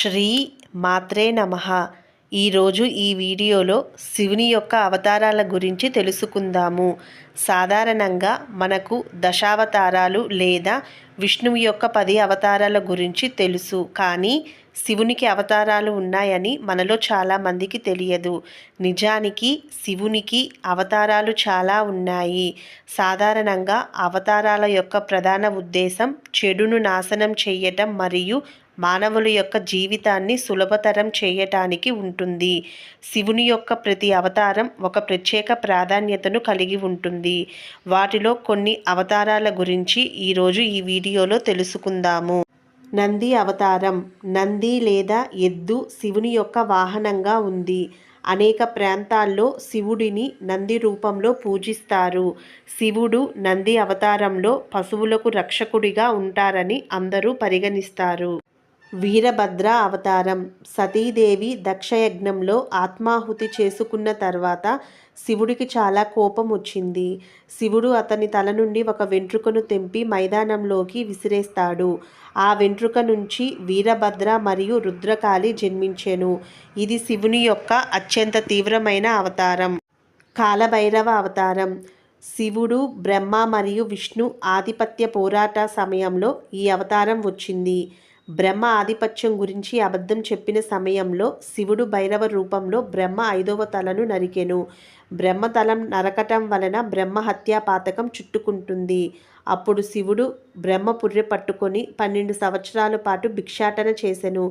శ్రీ మాత్రే నమ. ఈరోజు ఈ వీడియోలో శివుని యొక్క అవతారాల గురించి తెలుసుకుందాము. సాధారణంగా మనకు దశావతారాలు లేదా విష్ణువు యొక్క పది అవతారాల గురించి తెలుసు. కానీ శివునికి అవతారాలు ఉన్నాయని మనలో చాలామందికి తెలియదు. నిజానికి శివునికి అవతారాలు చాలా ఉన్నాయి. సాధారణంగా అవతారాల యొక్క ప్రధాన ఉద్దేశం చెడును నాశనం చేయటం మరియు మానవుల యొక్క జీవితాన్ని సులభతరం చేయటానికి ఉంటుంది. శివుని యొక్క ప్రతి అవతారం ఒక ప్రత్యేక ప్రాధాన్యతను కలిగి ఉంటుంది. వాటిలో కొన్ని అవతారాల గురించి ఈరోజు ఈ వీడియోలో తెలుసుకుందాము. నంది అవతారం. నంది లేదా ఎద్దు శివుని యొక్క వాహనంగా ఉంది. అనేక ప్రాంతాల్లో శివుడిని నంది రూపంలో పూజిస్తారు. శివుడు నంది అవతారంలో పశువులకు రక్షకుడిగా ఉంటారని అందరూ పరిగణిస్తారు. వీరభద్ర అవతారం. సతీదేవి దక్షయజ్ఞంలో ఆత్మాహుతి చేసుకున్న తర్వాత శివుడికి చాలా కోపం వచ్చింది. శివుడు అతని తల నుండి ఒక వెంట్రుకను తెంపి మైదానంలోకి విసిరేస్తాడు. ఆ వెంట్రుక నుంచి వీరభద్ర మరియు రుద్రకాళి జన్మించెను. ఇది శివుని యొక్క అత్యంత తీవ్రమైన అవతారం. కాలభైరవ అవతారం. శివుడు బ్రహ్మ మరియు విష్ణు ఆధిపత్య పోరాట సమయంలో ఈ అవతారం వచ్చింది. బ్రహ్మ ఆధిపత్యం గురించి అబద్ధం చెప్పిన సమయంలో శివుడు భైరవ రూపంలో బ్రహ్మ ఐదవ తలను నరికెను. బ్రహ్మతలం నరకటం వలన బ్రహ్మ హత్యా పాతకం చుట్టుకుంటుంది. అప్పుడు శివుడు బ్రహ్మ పుర్రె పట్టుకొని పన్నెండు సంవత్సరాల పాటు భిక్షాటన చేసెను.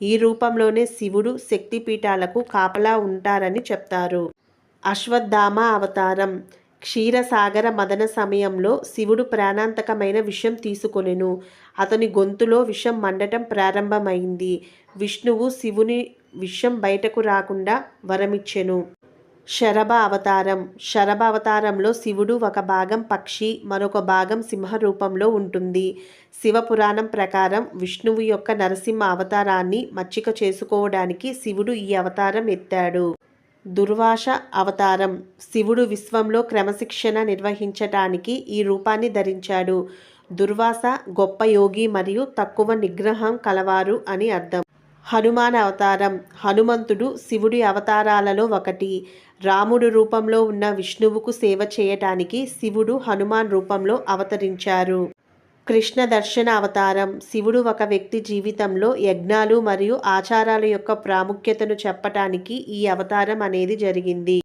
ఈ రూపంలోనే శివుడు శక్తిపీఠాలకు కాపలా ఉంటారని చెప్తారు. అశ్వత్థామ అవతారం. క్షీరసాగర మదన సమయంలో శివుడు ప్రాణాంతకమైన విషం తీసుకొనెను. అతని గొంతులో విషం మండటం ప్రారంభమైంది. విష్ణువు శివుని విషం బయటకు రాకుండా వరమిచ్చెను. శరభ అవతారం. శరభ అవతారంలో శివుడు ఒక భాగం పక్షి మరొక భాగం సింహ రూపంలో ఉంటుంది. శివపురాణం ప్రకారం విష్ణువు యొక్క నరసింహ అవతారాన్ని మచ్చిక చేసుకోవడానికి శివుడు ఈ అవతారం ఎత్తాడు. దుర్వాస అవతారం. శివుడు విశ్వంలో క్రమశిక్షణ నిర్వహించటానికి ఈ రూపాన్ని ధరించాడు. దుర్వాస గొప్ప యోగి మరియు తక్కువ నిగ్రహం కలవారు అని అర్థం. హనుమాన్ అవతారం. హనుమంతుడు శివుడి అవతారాలలో ఒకటి. రాముడు రూపంలో ఉన్న విష్ణువుకు సేవ చేయటానికి శివుడు హనుమాన్ రూపంలో అవతరించారు. కృష్ణ దర్శన అవతారం. శివుడు ఒక వ్యక్తి జీవితంలో యజ్ఞాలు మరియు ఆచారాల యొక్క ప్రాముఖ్యతను చెప్పటానికి ఈ అవతారం అనేది జరిగింది.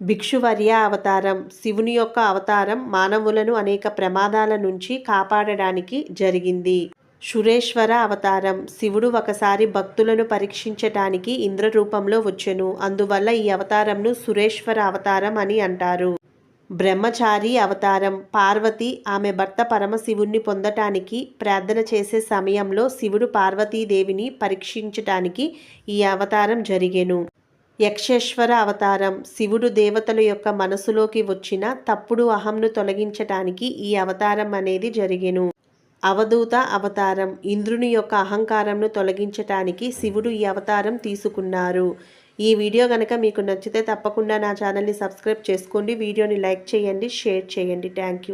భిక్షువర్య అవతారం. శివుని యొక్క అవతారం మానవులను అనేక ప్రమాదాల నుంచి కాపాడడానికి జరిగింది. సురేశ్వర అవతారం. శివుడు ఒకసారి భక్తులను పరీక్షించటానికి ఇంద్ర రూపంలో వచ్చెను. అందువల్ల ఈ అవతారంను సురేశ్వర అవతారం అని అంటారు. బ్రహ్మచారి అవతారం. పార్వతి ఆమె భర్త పరమశివుణ్ణి పొందటానికి ప్రార్థన చేసే సమయంలో శివుడు పార్వతీదేవిని పరీక్షించటానికి ఈ అవతారం జరిగెను. యక్షేశ్వర అవతారం. శివుడు దేవతల యొక్క మనసులోకి వచ్చిన తప్పుడు అహంను తొలగించటానికి ఈ అవతారం అనేది జరిగెను. అవధూత అవతారం. ఇంద్రుని యొక్క అహంకారంను తొలగించటానికి శివుడు ఈ అవతారం తీసుకున్నారు. ఈ వీడియో కనుక మీకు నచ్చితే తప్పకుండా నా ఛానల్ని సబ్స్క్రైబ్ చేసుకోండి వీడియోని లైక్ చేయండి షేర్ చేయండి. Thank you